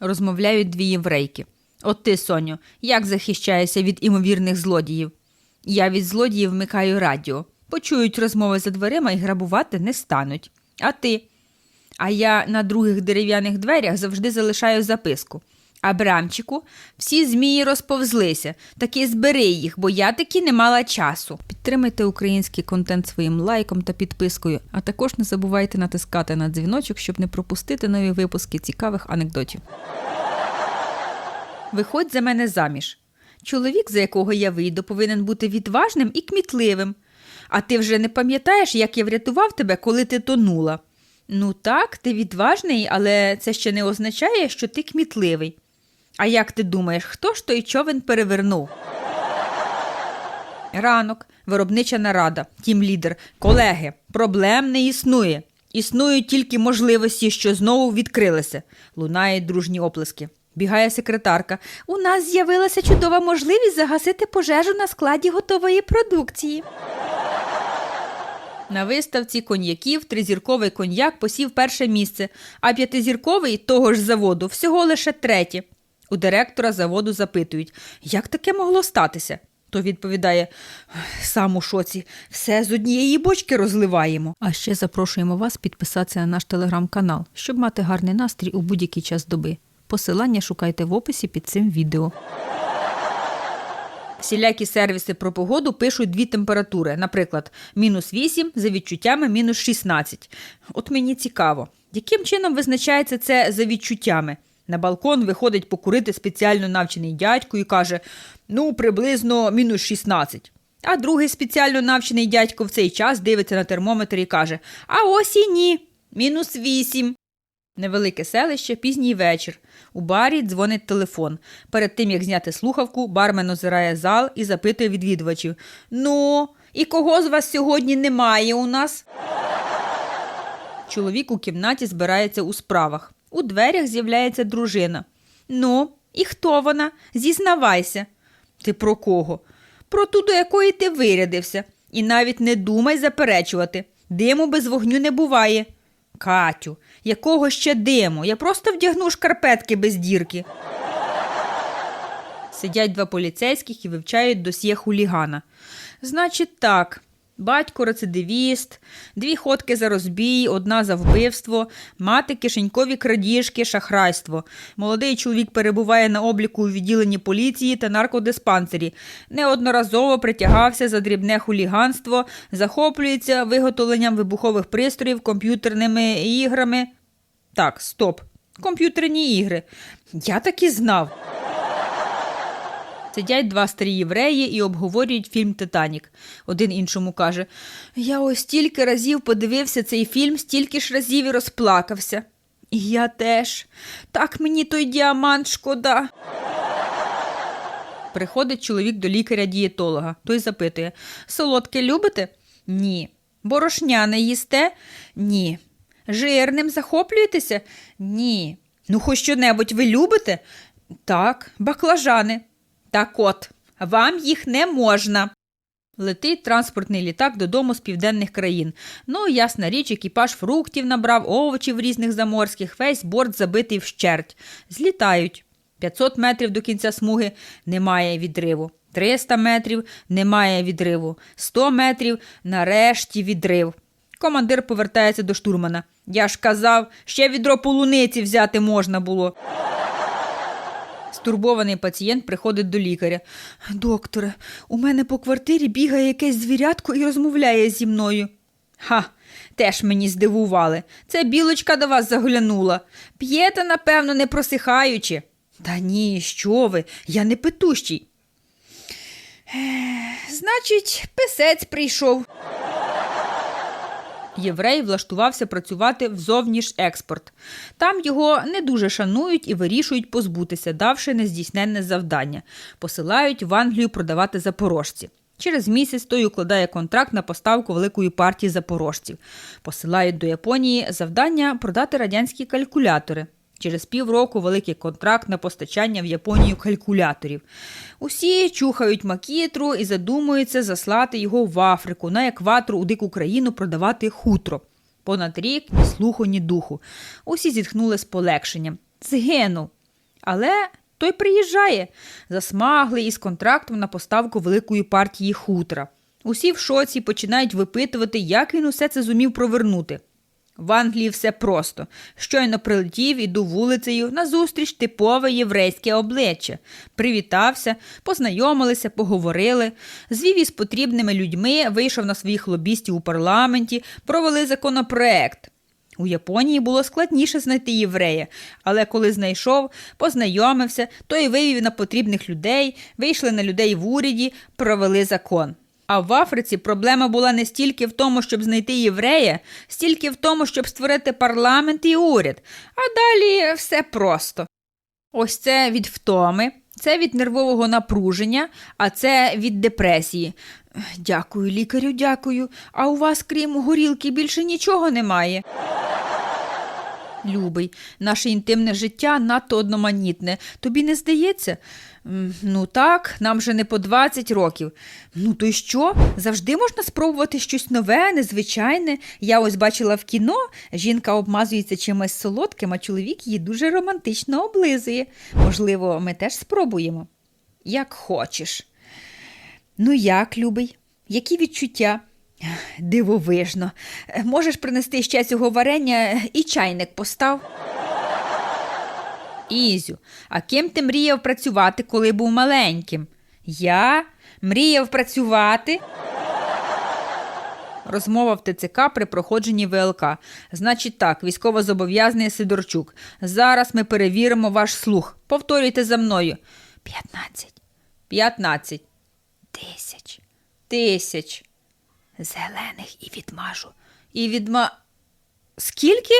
Розмовляють дві єврейки. От ти, Соню, як захищаєшся від імовірних злодіїв? Я від злодіїв вмикаю радіо. Почують розмови за дверима і грабувати не стануть. А ти? А я на других дерев'яних дверях завжди залишаю записку. Абрамчику, всі змії розповзлися, таки збери їх, бо я таки не мала часу. Підтримайте український контент своїм лайком та підпискою, а також не забувайте натискати на дзвіночок, щоб не пропустити нові випуски цікавих анекдотів. Виходь за мене заміж. Чоловік, за якого я вийду, повинен бути відважним і кмітливим. А ти вже не пам'ятаєш, як я врятував тебе, коли ти тонула? Ну так, ти відважний, але це ще не означає, що ти кмітливий. А як ти думаєш, хто ж той човен перевернув? Ранок, виробнича нарада, тім-лідер, колеги, проблем не існує. Існують тільки можливості, що знову відкрилися. Лунають дружні оплески. Бігає секретарка. У нас з'явилася чудова можливість загасити пожежу на складі готової продукції. На виставці коньяків тризірковий коньяк посів перше місце, а п'ятизірковий того ж заводу всього лише третє. У директора заводу запитують, як таке могло статися? То відповідає: сам у шоці, все з однієї бочки розливаємо. А ще запрошуємо вас підписатися на наш телеграм-канал, щоб мати гарний настрій у будь-який час доби. Посилання шукайте в описі під цим відео. Всілякі сервіси про погоду пишуть дві температури, наприклад, мінус 8 за відчуттями мінус 16. От мені цікаво, яким чином визначається це за відчуттями? На балкон виходить покурити спеціально навчений дядько і каже: ну, приблизно мінус 16. А другий спеціально навчений дядько в цей час дивиться на термометр і каже: А ось і ні, мінус 8. Невелике селище, пізній вечір. У барі дзвонить телефон. Перед тим, як зняти слухавку, бармен озирає зал і запитує відвідувачів: Ну, і кого з вас сьогодні немає у нас? Чоловік у кімнаті збирається у справах. У дверях з'являється дружина. Ну, і хто вона? Зізнавайся. Ти про кого? Про ту, до якої ти вирядився. І навіть не думай заперечувати. Диму без вогню не буває. Катю, якого ще диму? Я просто вдягну шкарпетки без дірки. Сидять два поліцейських і вивчають досьє хулігана. Значить, так. Батько рецидивіст, дві ходки за розбій, одна за вбивство, мати кишенькові крадіжки, шахрайство. Молодий чоловік перебуває на обліку у відділенні поліції та наркодиспансері. Неодноразово притягався за дрібне хуліганство, захоплюється виготовленням вибухових пристроїв комп'ютерними іграми. Так, стоп. Комп'ютерні ігри. Я так і знав. Сидять два старі євреї і обговорюють фільм Титанік. Один іншому каже: Я ось стільки разів подивився цей фільм, стільки ж разів і розплакався. І я теж. Так мені той діамант шкода. Приходить чоловік до лікаря-дієтолога. Той запитує: Солодке любите? Ні. Борошняне їсте? Ні. Жирним захоплюєтеся? Ні. Ну, хоч що-небудь ви любите? Так, баклажани. Так от, вам їх не можна. Летить транспортний літак додому з південних країн. Ну, ясна річ, екіпаж фруктів набрав, овочів різних заморських, весь борт забитий вщерть. Злітають. 500 метрів до кінця смуги немає відриву. 300 метрів немає відриву. 100 метрів нарешті відрив. Командир повертається до штурмана. Я ж казав, ще відро полуниці взяти можна було. Стурбований пацієнт приходить до лікаря. Докторе, у мене по квартирі бігає якесь звірятко і розмовляє зі мною. Ха, теж мені здивували. Це білочка до вас заглянула. П'єте, напевно, не просихаючи. Та ні, що ви, я не петущий. Значить, писець прийшов. Єврей влаштувався працювати в зовнішекспорт. Там його не дуже шанують і вирішують позбутися, давши нездійсненне завдання. Посилають в Англію продавати запорожці. Через місяць той укладає контракт на поставку великої партії запорожців. Посилають до Японії завдання продати радянські калькулятори. Через півроку великий контракт на постачання в Японію калькуляторів. Усі чухають макітру і задумуються заслати його в Африку, на екватор у дику країну продавати хутро. Понад рік ні слуху, ні духу. Усі зітхнули з полегшенням. Згинув. але той приїжджає, засмаглий із контрактом на поставку великої партії хутра. Усі в шоці починають випитувати, як він усе це зумів провернути. В Англії все просто. Щойно прилетів, іду вулицею, назустріч типове єврейське обличчя. Привітався, познайомилися, поговорили, звів із потрібними людьми, вийшов на своїх лобістів у парламенті, провели законопроект. У Японії було складніше знайти єврея, але коли знайшов, познайомився, то й вивів на потрібних людей, вийшли на людей в уряді, провели закон. А в Африці проблема була не стільки в тому, щоб знайти єврея, стільки в тому, щоб створити парламент і уряд. А далі все просто. Ось це від втоми, це від нервового напруження, а це від депресії. Дякую, лікарю, дякую. А у вас, крім горілки, більше нічого немає. Любий, наше інтимне життя надто одноманітне. Тобі не здається? Ну так, нам вже не по 20 років. Ну то й що? Завжди можна спробувати щось нове, незвичайне. Я ось бачила в кіно, жінка обмазується чимось солодким, а чоловік її дуже романтично облизує. Можливо, ми теж спробуємо. Як хочеш. Ну як, любий? Які відчуття? Дивовижно. Е, Можеш принести ще цього варення і чайник постав. Ізю, а ким ти мріяв працювати, коли був маленьким? Я мріяв працювати. Розмова в ТЦК при проходженні ВЛК. Значить так, військовозобов'язаний Сидорчук. Зараз ми перевіримо ваш слух. Повторюйте за мною. П'ятнадцять. П'ятнадцять. Тисяч. Тисяч. Зелених і відмажу. І відма. Скільки?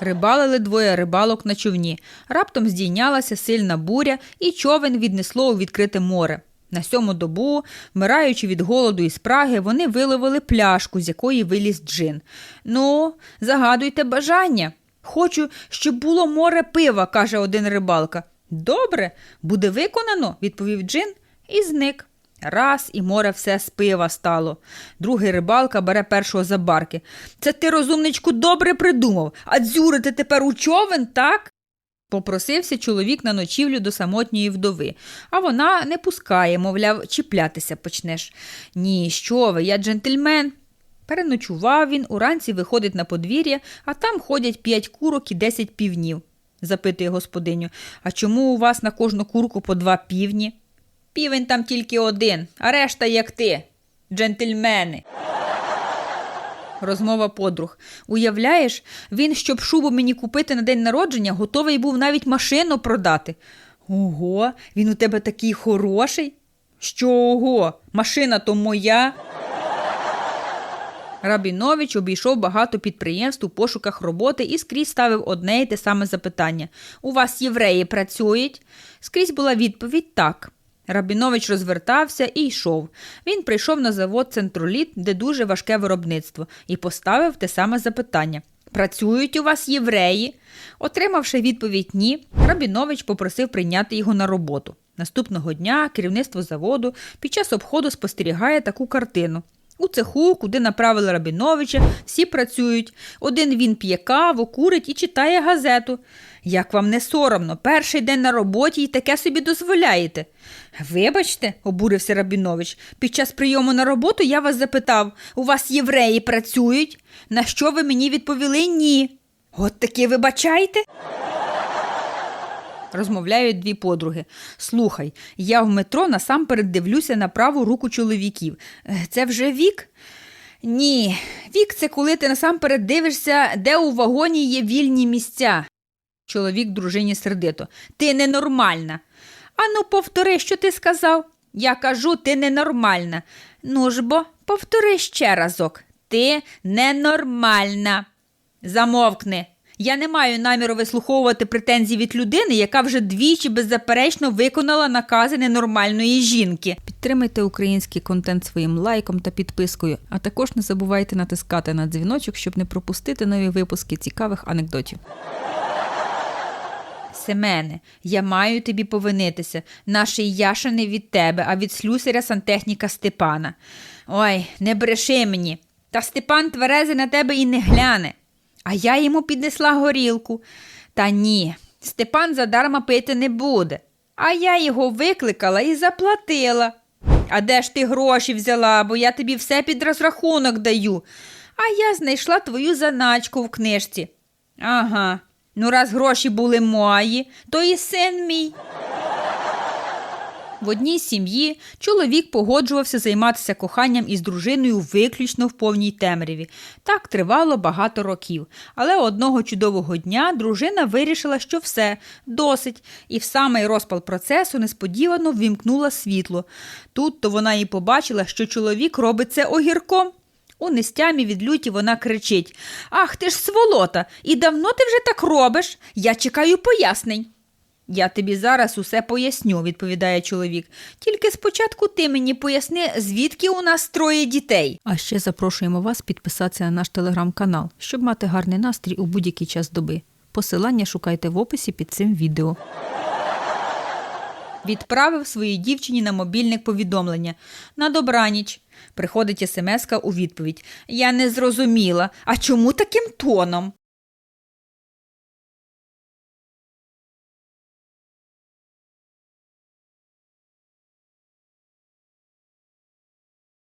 Рибалили двоє рибалок на човні. Раптом здійнялася сильна буря, і човен віднесло у відкрите море. На сьому добу, вмираючи від голоду і спраги, вони виловили пляшку, з якої виліз джин. Ну, загадуйте бажання. Хочу, щоб було море пива, каже один рибалка. Добре, буде виконано, відповів джин і зник. Раз і море все з пива стало. Другий рибалка бере першого за барки. Це ти, розумничку, добре придумав, а дзюрити тепер у човен, так? Попросився чоловік на ночівлю до самотньої вдови, а вона не пускає, мовляв, чіплятися почнеш. Ні, що ви, я джентльмен. Переночував він, уранці виходить на подвір'я, а там ходять п'ять курок і десять півнів. Запитує господиню, а чому у вас на кожну курку по два півні? Півень там тільки один, а решта як ти, джентльмени. Розмова подруг. Уявляєш, він, щоб шубу мені купити на день народження, готовий був навіть машину продати. Ого, він у тебе такий хороший. Що ого? Машина то моя. Рабінович обійшов багато підприємств у пошуках роботи і скрізь ставив одне і те саме запитання: У вас євреї працюють? Скрізь була відповідь так. Рабінович розвертався і йшов. Він прийшов на завод Центроліт, де дуже важке виробництво, і поставив те саме запитання. Працюють у вас євреї? Отримавши відповідь ні, Рабінович попросив прийняти його на роботу. Наступного дня керівництво заводу під час обходу спостерігає таку картину. У цеху, куди направили Рабіновича, всі працюють. Один він п'є каву, курить і читає газету. Як вам не соромно, перший день на роботі і таке собі дозволяєте. Вибачте, обурився Рабінович, під час прийому на роботу я вас запитав, у вас євреї працюють? На що ви мені відповіли ні? От таки вибачайте. Розмовляють дві подруги. Слухай, я в метро насамперед дивлюся на праву руку чоловіків. Е, Це вже вік? Ні, вік це коли ти насамперед дивишся, де у вагоні є вільні місця. Чоловік дружині сердито. Ти ненормальна. Ану, повтори, що ти сказав. Я кажу, ти ненормальна. Ну ж бо, повтори ще разок. Ти ненормальна. Замовкни. Я не маю наміру вислуховувати претензії від людини, яка вже двічі беззаперечно виконала накази ненормальної жінки. Підтримайте український контент своїм лайком та підпискою, а також не забувайте натискати на дзвіночок, щоб не пропустити нові випуски цікавих анекдотів. Семене, я маю тобі повинитися. Наший Яша не від тебе, а від слюсаря сантехніка Степана. Ой, не бреши мені. Та Степан тверези на тебе і не гляне. А я йому піднесла горілку. Та ні, Степан задарма пити не буде. А я його викликала і заплатила. А де ж ти гроші взяла, бо я тобі все під розрахунок даю. А я знайшла твою заначку в книжці. Ага. Ну, раз гроші були мої, то і син мій. В одній сім'ї чоловік погоджувався займатися коханням із дружиною виключно в повній темряві. Так тривало багато років. Але одного чудового дня дружина вирішила, що все, досить, і в самий розпал процесу несподівано ввімкнула світло. Тут то вона і побачила, що чоловік робить це огірком. У нестямі від люті вона кричить Ах ти ж сволота! І давно ти вже так робиш? Я чекаю пояснень. Я тобі зараз усе поясню, відповідає чоловік. Тільки спочатку ти мені поясни, звідки у нас троє дітей. А ще запрошуємо вас підписатися на наш телеграм-канал, щоб мати гарний настрій у будь-який час доби. Посилання шукайте в описі під цим відео. Відправив своїй дівчині на мобільник повідомлення. На добраніч. Приходить смс у відповідь. Я не зрозуміла. А чому таким тоном?